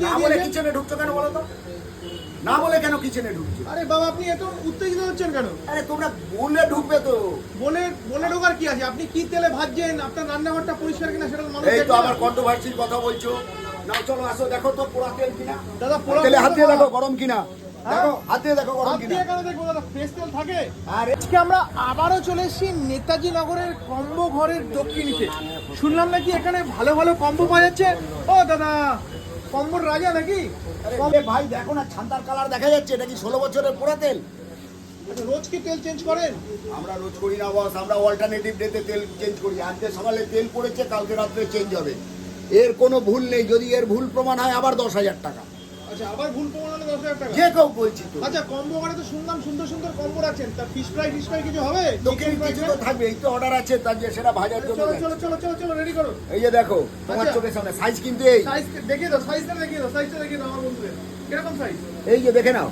দিয়ে না বলে কিচেনে ঢুকছো কেন বলো তো? না বলে কেন কিচেনে ঢুকছো? আরে বাবা আপনি এত উত্তেজিত হচ্ছেন কেন? আরে তোমরা বলে ঢুকবে তো। বলে বলে ঢোকার কি আছে? আপনি কি তেলে ভাজছেন আপনার রান্নাঘরটা পরিষ্কার কিনা সেটা মানুষ এই তো আমার কন্ট্রোভার্সির কথা বলছো? না চলো আসো দেখো তো পোড়া তেল কিনা। দাদা, পোড়া তেলে হাত দিয়ে দেখো গরম কিনা। দেখো হাত দিয়ে দেখো গরম হাত দিয়ে কেন দাদা? ফ্রেশ তেল থাকে। আরে আজকে আমরা আবারও চলে এসেছি নেতাজি নগরের কম্বো ঘরের দক্ষিণীতে। শুনলাম নাকি এখানে ভালো ভালো কম্বো পাওয়া যাচ্ছে? ও দাদা কম্বোর রাজা নাকি? আরে ভাই দেখো না ছান্তার কালার দেখা যাচ্ছে এটা কি ষোলো বছরের পোড়া তেল? আচ্ছা, রোজ কি তেল চেঞ্জ করেন? আমরা রোজ করি না বস আমরা অল্টারনেটিভ ডেতে তেল চেঞ্জ করি। আজকে সকালে তেল পড়েছে কালকে রাত্রে চেঞ্জ হবে। এর কোনো ভুল নেই যদি এর ভুল প্রমাণ হয় আবার দশ হাজার টাকা। আচ্ছা আবার ভুল প্রমাণ হলে দশ হাজার টাকা? যে কেউ বলছি তো। আচ্ছা কম্বো ঘরে তো শুনলাম সুন্দর সুন্দর কম্বো রাখছেন। তা ফিশ ফ্রাই ফিশ ফ্রাই কিছু হবে? দক্ষিণ কিছু তো? থাকবে এই তো অর্ডার আছে তার যে সেটা ভাজার জন্য চলো চলো চলো চলো রেডি করো। এই যে দেখো তোমার আচ্ছা। চোখের সামনে সাইজ কিন্তু এই। সাইজ দেখিয়ে দাও সাইজটা দেখিয়ে দাও সাইজটা দেখিয়ে দাও আমার বন্ধুদের। কীরকম সাইজ এই যে দেখে নাও।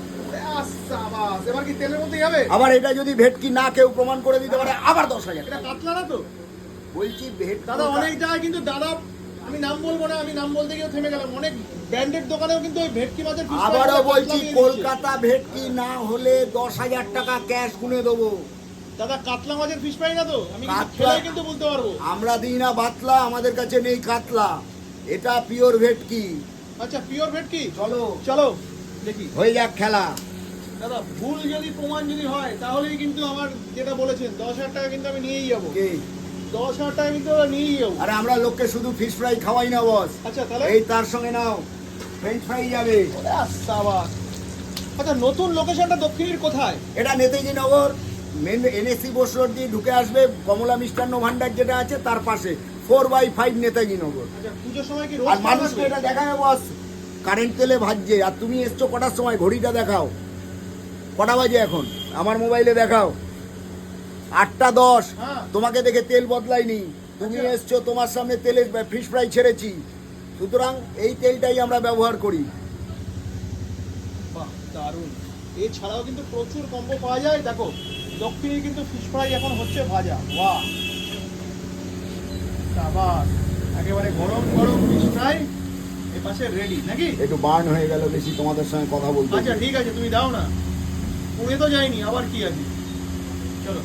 এবার কি তেলের মধ্যে যাবে আবার এটা যদি ভেটকি না কেউ প্রমাণ করে দিতে পারে আবার দশ হাজার এটা কাতলা না তো? বলছি ভেট দাদা অনেক জায়গায় কিন্তু দাদা আমি নাম বলব না আমি নাম বলতে গিয়ে থেমে গেলাম। অনেক ব্র্যান্ডেড দোকানেও কিন্তু ওই ভেটকি মাছের আবারও বলছি কলকাতা ভেটকি না হলে দশ হাজার টাকা ক্যাশ গুনে দেবো। দাদা কাতলা মাছের ফিশ ফ্রাই না তো? আমি কিন্তু বলতে পারব। আমরা দিই না বাতলা আমাদের কাছে নেই কাতলা। এটা পিওর ভেটকি। আচ্ছা পিওর ভেটকি? চলো। চলো দেখি। হয়ে যাক খেলা। দাদা ভুল যদি প্রমাণ যদি হয় তাহলেই কিন্তু আমার যেটা বলেছেন দশ হাজার টাকা কিন্তু আমি নিয়েই যাব? দশ হাজার টাকা কিন্তু আমরা নিয়েই যাব। আরে আমরা লোককে শুধু ফিশ ফ্রাই খাওয়াই না বস আচ্ছা তাহলে? এই তার সঙ্গে নাও ফ্রেঞ্চ ফ্রাই যাবে। সাবাস। আচ্ছা নতুন লোকেশনটা দক্ষিণের কোথায়? এটা Netaji Nagar. Main NSC Bose road দিয়ে ঢুকে আসবে কমলা মিষ্টান্ন ভান্ডার যেটা আছে তার পাশে। Four by five Netaji Nagar. আচ্ছা পুজোর সময় কি আর মানুষকে? এটা দেখায় বস কারেন্ট তেলে ভাজছে। আর তুমি এসছো কটার সময়? ঘড়িটা দেখাও। কটা বাজে এখন? আমার মোবাইলে দেখাও। আটটা দশ। হ্যাঁ। তোমাকে দেখে তেল বদলাইনি। তুমি আচ্ছা। এসছো তোমার সামনে তেলে ফিশ ফ্রাই ছেড়েছি। সুতরাং এই তেলটাই আমরা ব্যবহার করি। বাহ দারুণ। এছাড়াও কিন্তু প্রচুর কম্বো পাওয়া যায়। দেখো দক্ষিণে কিন্তু ফিশ ফ্রাই এখন হচ্ছে ভাজা। বাহ। সাবাস। একেবারে গরম গরম ফিশ ফ্রাই এ পাশে রেডি নাকি? একটু বার্ন হয়ে গেল বেশি তোমাদের সঙ্গে কথা বলতে আচ্ছা ঠিক আছে তুমি দাও না। পুড়ে তো যায়নি আবার কি আছে? চলো।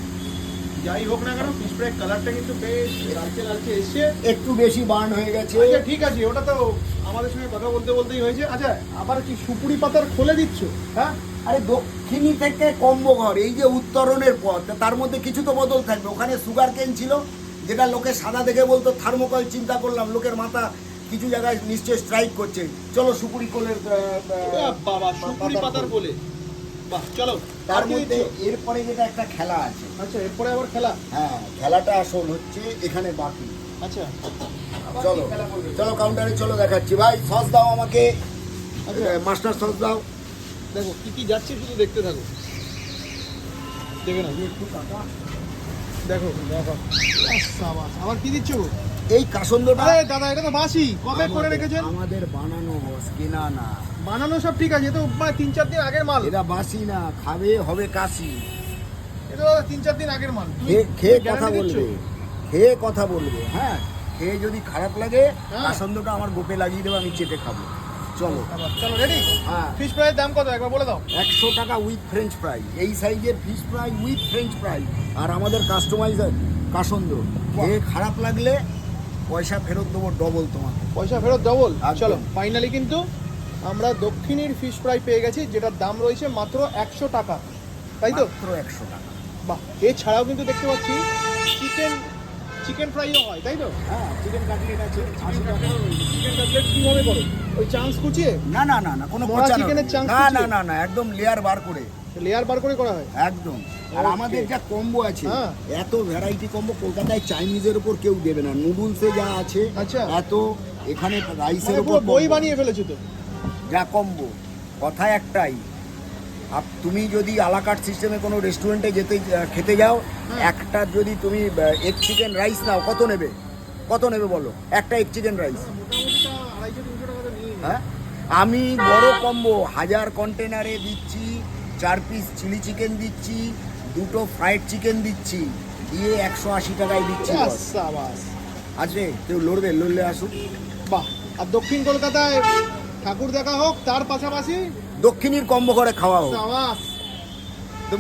যাই হোক না কেন ফিশ ফ্রাই কালারটা কিন্তু বেশ লালচে লালচে এসছে। একটু বেশি বার্ন হয়ে গেছে। আচ্ছা ঠিক আছে ওটা তো আমাদের সঙ্গে কথা বলতে বলতেই হয়েছে। আচ্ছা আবার কি সুপুরি পাতার খোলে দিচ্ছ? হ্যাঁ? আরে দক্ষিণী থেকে কম্বঘর এই যে উত্তরণের পথ তার মধ্যে কিছু তো বদল থাকবে। ওখানে সুগার কেন ছিল যেটা লোকে সাদা দেখে বলতো থার্মোকল চিন্তা করলাম লোকের মাথা কিছু জায়গায় নিশ্চয় স্ট্রাইক করছে। চলো সুপুরি কোলের বাবা সুপুরি পাতার কোলে। বাহ চলো তার মধ্যে এরপরে যেটা একটা খেলা আছে। আচ্ছা এরপরে আবার খেলা? হ্যাঁ খেলাটা আসল হচ্ছে এখানে বাকি। আচ্ছা। চলো? চলো কাউন্টারে চলো দেখাচ্ছি। ভাই সস দাও আমাকে। আচ্ছা। মাস্টার সস দাও। দেখো কি কি যাচ্ছে শুধু দেখতে থাকো। দেখে না দেখো দেখো আবার কি দিচ্ছ? এই কাসন্দটা আরে দাদা এটা তো বাসি। কবে করে রেখেছেন? আমাদের বানানো বস কেনা না। বানানো সব ঠিক আছে তো মানে তিন চার দিন আগের মাল। এটা বাসি না খাবে হবে কাশি। এটা তিন চার দিন আগের মাল। খেয়ে কথা? বলবে। খেয়ে কথা বলবে হ্যাঁ? খেয়ে যদি খারাপ লাগে হ্যাঁ। কাসন্দটা আমার গোপে লাগিয়ে দেবে আমি চেটে খাব। চলো। চলো রেডি হ্যাঁ। ফিশ ফ্রাইয়ের দাম কত? একবার বলে দাও। একশো টাকা উইথ ফ্রেঞ্চ ফ্রাই এই সাইজের fish fry with French fry আর আমাদের কাস্টমাইজার কাসন্দ। খেয়ে খারাপ লাগলে পয়সা ফেরত দেবো ডবল তোমাকে। পয়সা ফেরত ডবল আর চলো ফাইনালি কিন্তু আমরা দক্ষিণীর ফিশ ফ্রাই পেয়ে গেছি যেটার দাম রয়েছে মাত্র একশো টাকা। তাই তো? মাত্র একশো টাকা। বাহ এছাড়াও কিন্তু দেখতে পাচ্ছি চিকেন চিকেন ফ্রাইও হয় তাই তো? হ্যাঁ চিকেন কাটলেট আছে আশি টাকা চিকেন কাটলেট কীভাবে করো? ওই চান্স কুচিয়ে? না না না না কোনো মরা চিকেনের নেই। না না না না একদম লেয়ার বার করে। লেয়ার বার করে করা হয়? একদম। আর আমাদের যা কম্বো আছে হ্যাঁ। এত ভ্যারাইটি কম্বো কলকাতায় চাইনিজের উপর কেউ দেবে না। নুডলসে যা আছে আচ্ছা। এত এখানে রাইসের মানে উপর পুরো বই বানিয়ে ফেলেছো তো? যা কম্বো কথা একটাই তুমি যদি আলাকাট সিস্টেমে কোনো রেস্টুরেন্টে যেতে খেতে যাও। একটা যদি তুমি এগ চিকেন রাইস নাও কত নেবে? কত নেবে বলো? একটা এগ চিকেন রাইস হ্যাঁ? আমি বড় কম্বো হাজার কন্টেনারে দিচ্ছি চার পিস চিলি চিকেন দিচ্ছি দুটো ফ্রাইড চিকেন দিচ্ছি দিয়ে একশো আশি টাকায় দিচ্ছি আছে? কেউ লড়বে? লড়লে আসুক। বাহ আর দক্ষিণ কলকাতায় ঠাকুর দেখা হোক তার পাশাপাশি দক্ষিণীর কম্বো করে খাওয়া হোক